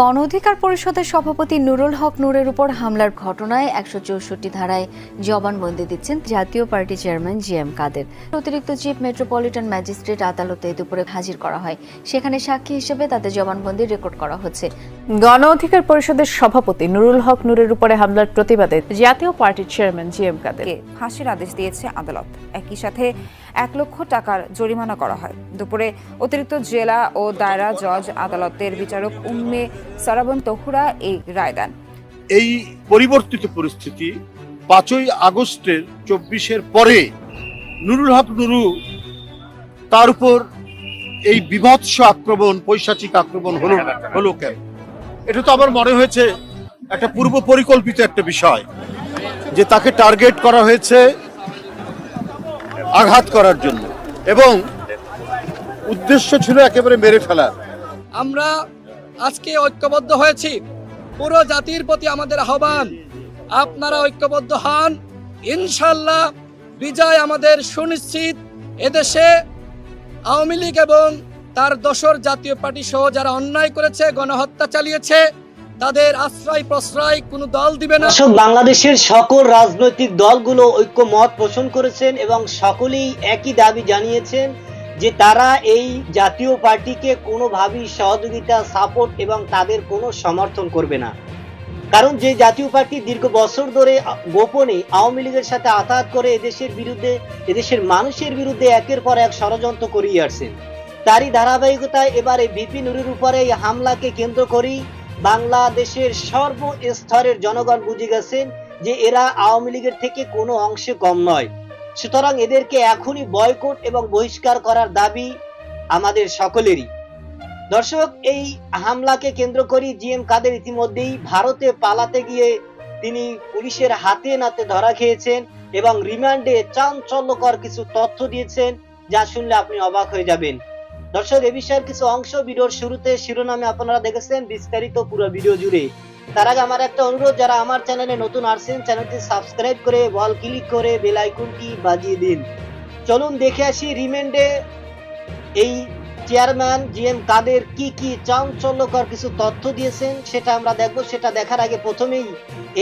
গণ অধিকার পরিষদের সভাপতি নুরুল হক নূরের উপর হামলার ঘটনায় একশো চৌষট্টি ধারায় জবানবন্দি দিচ্ছেন Jatiya party chairman G M Quader. অতিরিক্ত চিফ মেট্রোপলিটন ম্যাজিস্ট্রেট আদালতে দুপুরে হাজির করা হয়। সেখানে সাক্ষী হিসেবে তাদের জবানবন্দি রেকর্ড করা হচ্ছে। গণ অধিকার পরিষদের সভাপতি নুরুল হক নূরের উপরে হামলার প্রতিবাদে জাতীয় পার্টির চেয়ারম্যান জি এম কাদের। ফাঁসির আদেশ দিয়েছে আদালত। একই সাথে এক লক্ষ টাকার জরিমানা করা হয়। দুপুরে অতিরিক্ত জেলা ও দায়রা জজ আদালতের বিচারক উম্মে সারাবন তহুরা এই রায় দেন এই পরিবর্তিত পরিস্থিতি পাঁচই আগস্টের চব্বিশের পরে নুরুল হক নুরু তার উপর এই বিভৎস আক্রমণ পৈশাচিক আক্রমণ হলো হলো কেন? এটা তো আমার মনে হয়েছে একটা পূর্ব পরিকল্পিত একটা বিষয় যে তাকে টার্গেট করা হয়েছে আঘাত করার জন্য। এবং উদ্দেশ্য ছিল একেবারে মেরে ফেলার। আমরা আজকে ঐক্যবদ্ধ হয়েছি। পুরো জাতির প্রতি আমাদের আহ্বান। আপনারা ঐক্যবদ্ধ হন। ইনশাল্লাহ বিজয় আমাদের সুনিশ্চিত। এদেশে আওয়ামী লীগ এবং তার দশর জাতীয় পার্টি সহ যারা অন্যায় করেছে, গণহত্যা চালিয়েছে, তাদের আশ্রয় প্রশ্রয় কোনো দল দিবে না। বাংলাদেশের সকল রাজনৈতিক দলগুলো ঐক্যমত পোষণ করেছেন এবং সকলেই একই দাবি জানিয়েছেন যে তারা এই জাতীয় পার্টিকে কোনোভাবেই সহযোগিতা, সাপোর্ট এবং তাদের কোনো সমর্থন করবে না। কারণ যে জাতীয় পার্টি দীর্ঘ বছর ধরে গোপনে আওয়ামী লীগের সাথে আঘাত করে এদেশের বিরুদ্ধে, এদেশের মানুষের বিরুদ্ধে একের পর এক ষড়যন্ত্র করিয়ে আসছেন তারই ধারাবাহিকতায় এবারে বিপি নুরের উপরে এই হামলাকে কেন্দ্র করেই বাংলাদেশের সর্বস্তরের জনগণ বুঝে গেছেন যে এরা আওয়ামী লীগের থেকে কোনো অংশে কম নয়। সুতরাং এদেরকে এখনই বয়কট এবং বহিষ্কার করার দাবি আমাদের সকলেরই। দর্শক, এই হামলাকে কেন্দ্র করি জি এম কাদের ইতিমধ্যেই ভারতে পালাতে গিয়ে তিনি পুলিশের হাতে নাতে ধরা খেয়েছেন এবং রিমান্ডে চাঞ্চল্যকর কিছু তথ্য দিয়েছেন যা শুনলে আপনি অবাক হয়ে যাবেন। দর্শক, এ বিষয়ের কিছু অংশ ভিডিওর শুরুতে শিরোনামে আপনারা দেখেছেন, বিস্তারিত পুরো ভিডিও জুড়ে। তার আগে আমার একটা অনুরোধ, যারা আমার চ্যানেলে নতুন আসছেন, চ্যানেলটি সাবস্ক্রাইব করে বল ক্লিক করে বেল আইকনটি বাজিয়ে দিন। চলুন দেখে আসি রিমেন্ডে এই চেয়ারম্যান জি এম কাদের কি কি চাঞ্চল্যকর কিছু তথ্য দিয়েছেন, সেটা আমরা দেখব। সেটা দেখার আগে প্রথমেই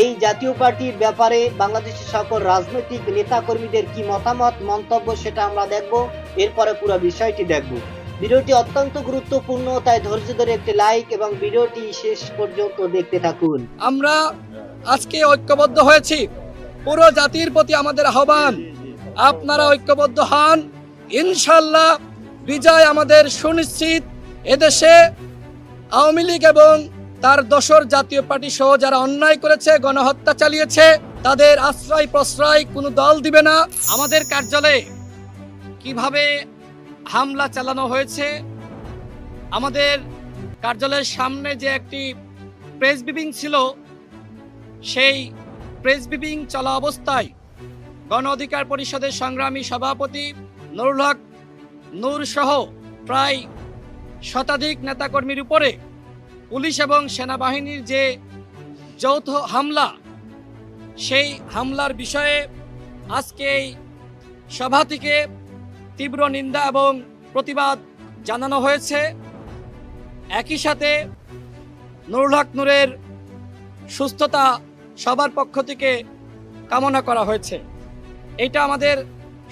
এই জাতীয় পার্টির ব্যাপারে বাংলাদেশের সকল রাজনৈতিক নেতা কর্মীদের কি মতামত, মন্তব্য, সেটা আমরা দেখব। এরপরে পুরো বিষয়টি দেখব। ভিডিওটি অত্যন্ত গুরুত্বপূর্ণ, তাই ধৈর্য ধরে একটি লাইক এবং ভিডিওটি শেষ পর্যন্ত দেখতে থাকুন। আমরা আজকে ঐক্যবদ্ধ হয়েছি। পুরো জাতির প্রতি আমাদের আহ্বান, আপনারা ঐক্যবদ্ধ হন। ইনশাল্লাহ বিজয় আমাদের সুনিশ্চিত। এদেশে আওয়ামী লীগ এবং তার দশর জাতীয় পার্টি সহ যারা অন্যায় করেছে, গণহত্যা চালিয়েছে, তাদের আশ্রয় প্রশ্রয় কোনো দল দিবে না। আমাদের কার্যালয়ে কীভাবে হামলা চালানো হয়েছে। আমাদের কার্যালয়ের সামনে যে একটি প্রেস ব্রিফিং ছিল, সেই প্রেস ব্রিফিং চলা অবস্থায় গণ অধিকার পরিষদের সংগ্রামী সভাপতি নুরুল হক নূর সহ প্রায় শতাধিক নেতাকর্মীর উপরে পুলিশ এবং সেনাবাহিনীর যে যৌথ হামলা, সেই হামলার বিষয়ে আজকে এই সভা থেকে তীব্র নিন্দা এবং প্রতিবাদ জানানো হয়েছে। একই সাথে নুরুল হক নূরের সুস্থতা সবার পক্ষ থেকে কামনা করা হয়েছে। এটা আমাদের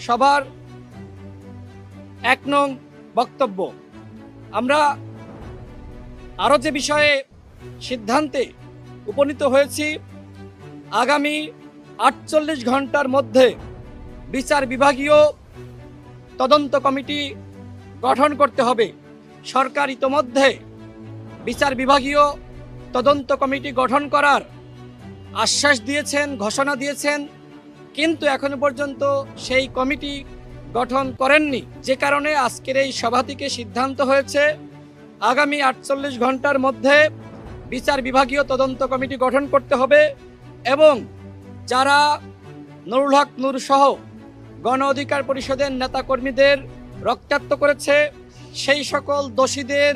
সবার এক নং বক্তব্য। আমরা আরও যে বিষয়ে সিদ্ধান্তে উপনীত হয়েছি, আগামী আটচল্লিশ ঘণ্টার মধ্যে বিচার বিভাগীয় তদন্ত কমিটি গঠন করতে হবে। সরকার ইতোমধ্যে বিচার বিভাগীয় তদন্ত কমিটি গঠন করার আশ্বাস দিয়েছেন, ঘোষণা দিয়েছেন, কিন্তু এখনও পর্যন্ত সেই কমিটি গঠন করেননি। যে কারণে আজকের এই সভা থেকে সিদ্ধান্ত হয়েছে, আগামী আটচল্লিশ ঘণ্টার মধ্যে বিচার বিভাগীয় তদন্ত কমিটি গঠন করতে হবে এবং যারা নুরুল হক নূর সহ গণ অধিকার পরিষদের নেতাকর্মীদের রক্তাক্ত করেছে। সেই সকল দোষীদের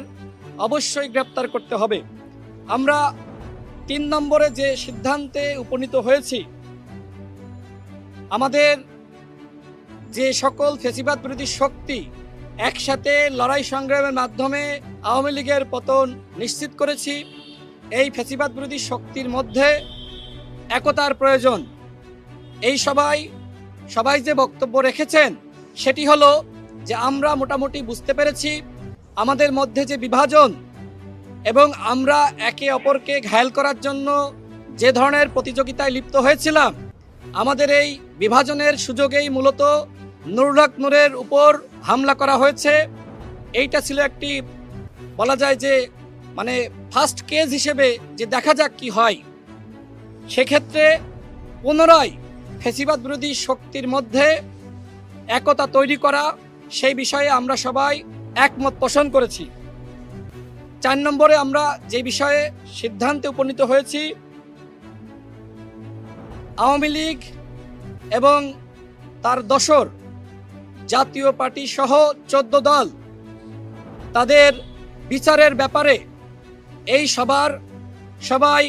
অবশ্যই গ্রেপ্তার করতে হবে। আমরা তিন নম্বরে যে সিদ্ধান্তে উপনীত হয়েছি, আমাদের যে সকল ফেসিবাদ বিরোধী শক্তি একসাথে লড়াই সংগ্রামের মাধ্যমে আওয়ামী লীগের পতন নিশ্চিত করেছি, এই ফেসিবাদ বিরোধী শক্তির মধ্যে একতার প্রয়োজন। এই সবাই সবাই যে বক্তব্য রেখেছেন, সেটি হলো যে আমরা মোটামুটি বুঝতে পেরেছি আমাদের মধ্যে যে বিভাজন এবং আমরা একে অপরকে ঘায়েল করার জন্য যে ধরনের প্রতিযোগিতায় লিপ্ত হয়েছিলাম, আমাদের এই বিভাজনের সুযোগেই মূলত নুরুল হক নূরের উপর হামলা করা হয়েছে। এইটা ছিল একটি বলা যায় যে মানে ফার্স্ট কেস হিসেবে যে দেখা যাক কি হয়। সেক্ষেত্রে পুনরায় ফেসিবাদ বিরোধী শক্তির মধ্যে একতা তৈরি করা, সেই বিষয়ে আমরা সবাই একমত পোষণ করেছি। চার নম্বরে আমরা যে বিষয়ে সিদ্ধান্তে উপনীত হয়েছি, আওয়ামী লীগ এবং তার দশর জাতীয় পার্টি সহ চোদ্দ দল, তাদের বিচারের ব্যাপারে এই সবার সবাই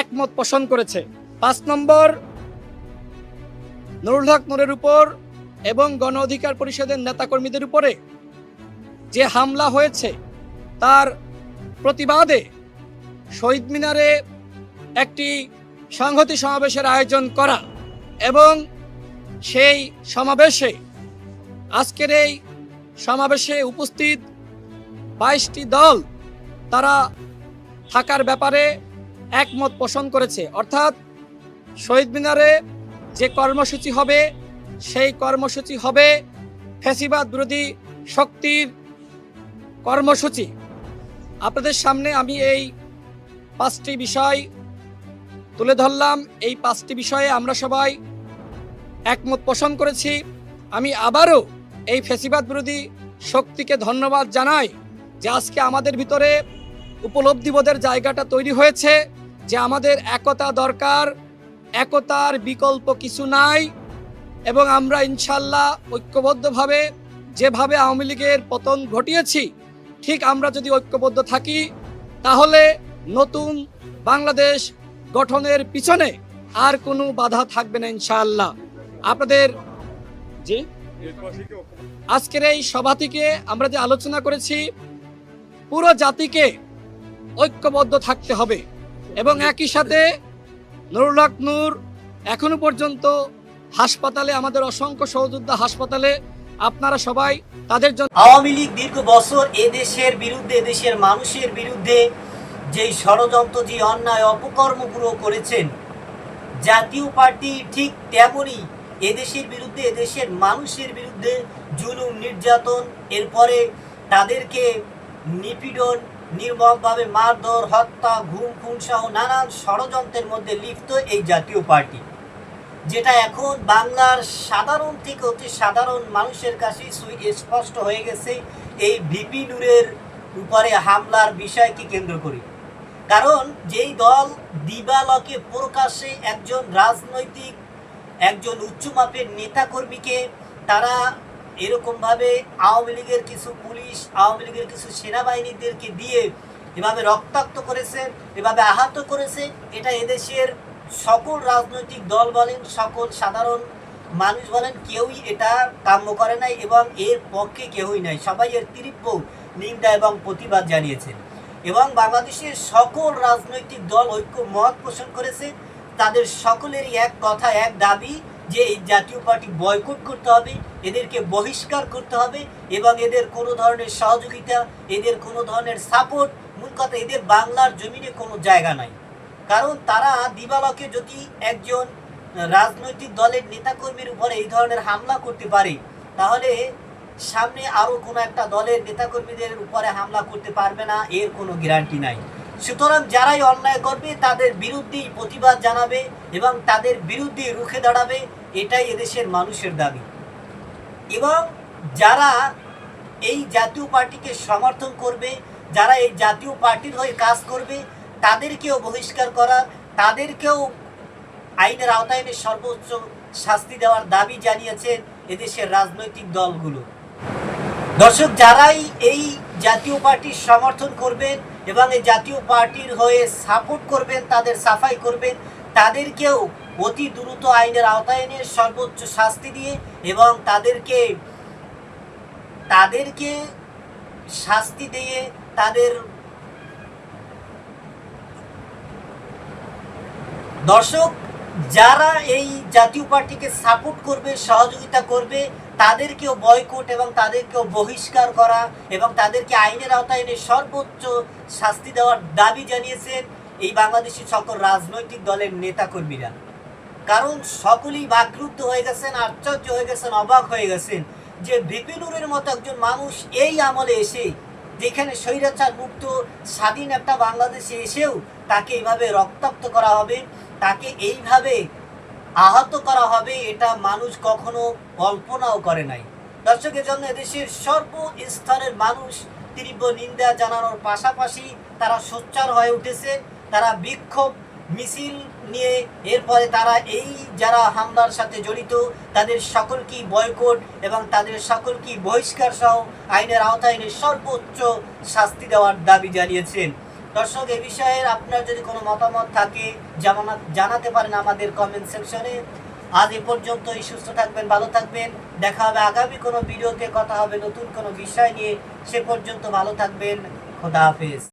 একমত পোষণ করেছে। পাঁচ নম্বর নুরুল হক নূরের উপর এবং গণ অধিকার পরিষদের নেতাকর্মীদের উপরে যে হামলা হয়েছে, তার প্রতিবাদে শহীদ মিনারে একটি সংহতি সমাবেশের আয়োজন করা এবং সেই সমাবেশে আজকের এই সমাবেশে উপস্থিত বাইশটি দল তারা থাকার ব্যাপারে একমত পোষণ করেছে। অর্থাৎ শহীদ মিনারে যে কর্মসূচি হবে, সেই কর্মসূচি হবে ফ্যাসিবাদ বিরোধী শক্তির কর্মসূচি। আপনাদের সামনে আমি এই পাঁচটি বিষয় তুলে ধরলাম। এই পাঁচটি বিষয়ে আমরা সবাই একমত পোষণ করেছি। আমি আবারও এই ফেসিবাদ বিরোধী শক্তিকে ধন্যবাদ জানাই যে আজকে আমাদের ভিতরে উপলব্ধিবোধের জায়গাটা তৈরি হয়েছে, যে আমাদের একতা দরকার একতার বিকল্প কিছু নাই এবং আমরা ইনশাল্লাহ ঐক্যবদ্ধভাবে যেভাবে আওয়ামী লীগের পতন ঘটিয়েছি, ঠিক আমরা যদি ঐক্যবদ্ধ থাকি, তাহলে নতুন বাংলাদেশ গঠনের পিছনে আর কোনো বাধা থাকবে না ইনশাআল্লাহ। আপনাদের জি? আজকের এই সভা থেকে আমরা যে আলোচনা করেছি, পুরো জাতিকে ঐক্যবদ্ধ থাকতে হবে এবং একই সাথে নুরুল হক নূর, এখনও পর্যন্ত হাসপাতালে, আমাদের অসংখ্য সহযোদ্ধা হাসপাতালে আপনারা সবাই তাদের জন্য আওয়ামী লীগ দীর্ঘ বছর এদেশের বিরুদ্ধে এদেশের মানুষের বিরুদ্ধে যেই ষড়যন্ত্র যে অন্যায় অপকর্মগুলো করেছেন, জাতীয় পার্টি ঠিক তেমনই এদেশের বিরুদ্ধে, এদেশের মানুষের বিরুদ্ধে জুলুম, নির্যাতন, এরপরে তাদেরকে নিপীড়ন নির্মমভাবে মারধর, হত্যা, ঘুম খুন সহ নানান ষড়যন্ত্রের মধ্যে লিপ্ত এই জাতীয় পার্টি। যেটা এখন বাংলার সাধারণ থেকে অতি সাধারণ মানুষের কাছে স্পষ্ট হয়ে গেছে, এই ভিপি নূরের উপরে হামলার বিষয়কে কেন্দ্র করে। কারণ যেই দল দিবালকে প্রকাশ্যে একজন রাজনৈতিক, একজন উচ্চমাপের নেতাকর্মীকে তারা এরকমভাবে আওয়ামী লীগের কিছু পুলিশ, আওয়ামী লীগের কিছু সেনাবাহিনীদেরকে দিয়ে এভাবে রক্তাক্ত করেছে, এভাবে আহত করেছে, এটা এদেশের সকল রাজনৈতিক দল বলেন, সকল সাধারণ মানুষ বলেন, কেউই এটা কাম্য করে নাই এবং এর পক্ষে কেউই নাই। সবাই এর তীব্র নিন্দা এবং প্রতিবাদ জানিয়েছেন। এবং বাংলাদেশের সকল রাজনৈতিক দল ঐক্য মত পোষণ করেছে। তাদের সকলেরই এক কথা, এক দাবি যে এই জাতীয় পার্টি বয়কট করতে হবে। এদেরকে বহিষ্কার করতে হবে এবং এদের কোনো ধরনের সহযোগিতা, এদের কোনো ধরনের সাপোর্ট, মূল কথা এদের বাংলার জমিনে কোনো জায়গা নাই। কারণ তারা দিবালকে যদি একজন রাজনৈতিক দলের নেতাকর্মীর উপরে এই ধরনের হামলা করতে পারে, তাহলে সামনে আরও কোনো একটা দলের নেতাকর্মীদের উপরে হামলা করতে পারবে না, এর কোনো গ্যারান্টি নাই। সুতরাং যারাই অন্যায় করবে, তাদের বিরুদ্ধেই প্রতিবাদ জানাবে এবং তাদের বিরুদ্ধে রুখে দাঁড়াবে, এটাই এদেশের মানুষের দাবি। এবং যারা এই জাতীয় পার্টিকে সমর্থন করবে, যারা এই জাতীয় পার্টির হয়ে কাজ করবে, তাদেরকেও বহিষ্কার করা তাদেরকেও আইনের আওতায় এনে সর্বোচ্চ শাস্তি দেওয়ার দাবি জানিয়েছেন এদেশের রাজনৈতিক দলগুলো। দর্শক, যারাই এই জাতীয় পার্টির সমর্থন করবেন এবং এই জাতীয় পার্টির হয়ে সাপোর্ট করবেন, তাদের সাফাই করবেন, তাদেরকেও অতি দ্রুত আইনের আওতায় এনে সর্বোচ্চ শাস্তি দিয়ে এবং তাদেরকে তাদেরকে শাস্তি দিয়ে তাদের দর্শক, যারা এই জাতীয় পার্টিকে সাপোর্ট করবে, সহযোগিতা করবে, তাদেরকেও বয়কট এবং তাদেরকেও বহিষ্কার করা এবং তাদেরকে আইনের আওতায় এনে সর্বোচ্চ শাস্তি দেওয়ার দাবি জানিয়েছেন এই বাংলাদেশি সকল রাজনৈতিক দলের নেতাকর্মীরা। কারণ সকলেই বাকরুদ্ধ হয়ে গেছেন, আশ্চর্য হয়ে গেছেন, অবাক হয়ে গেছেন যে বিপিনুরের মতো একজন মানুষ এই আমলে এসে, যেখানে স্বৈরাচার মুক্ত, স্বাধীন একটা বাংলাদেশে এসেও তাকে এইভাবে রক্তাক্ত করা হবে, তাকে এইভাবে আহত করা হবে, এটা মানুষ কখনো কল্পনাও করে নাই। দর্শকের জন্য এদেশের সর্বস্তরের মানুষ তীব্র নিন্দা জানানোর পাশাপাশি তারা সোচ্চার হয়ে উঠেছে, তারা বিক্ষোভ মিছিল নিয়ে এরপরে তারা এই যারা হামলার সাথে জড়িত, তাদের সকলকেই বয়কট এবং তাদের সকলকেই বহিষ্কার সহ আইনের আওতায় এনে সর্বোচ্চ শাস্তি দেওয়ার দাবি জানিয়েছেন। দর্শক, এ বিষয়ে আপনার যদি কোনো মতামত থাকে জানা- জানাতে পারেন আমাদের কমেন্ট সেকশনে আজ এ পর্যন্তই, সুস্থ থাকবেন, ভালো থাকবেন। দেখা হবে আগামী কোনো ভিডিওতে, কথা হবে নতুন কোনো বিষয় নিয়ে। সে পর্যন্ত ভালো থাকবেন। খোদা হাফেজ।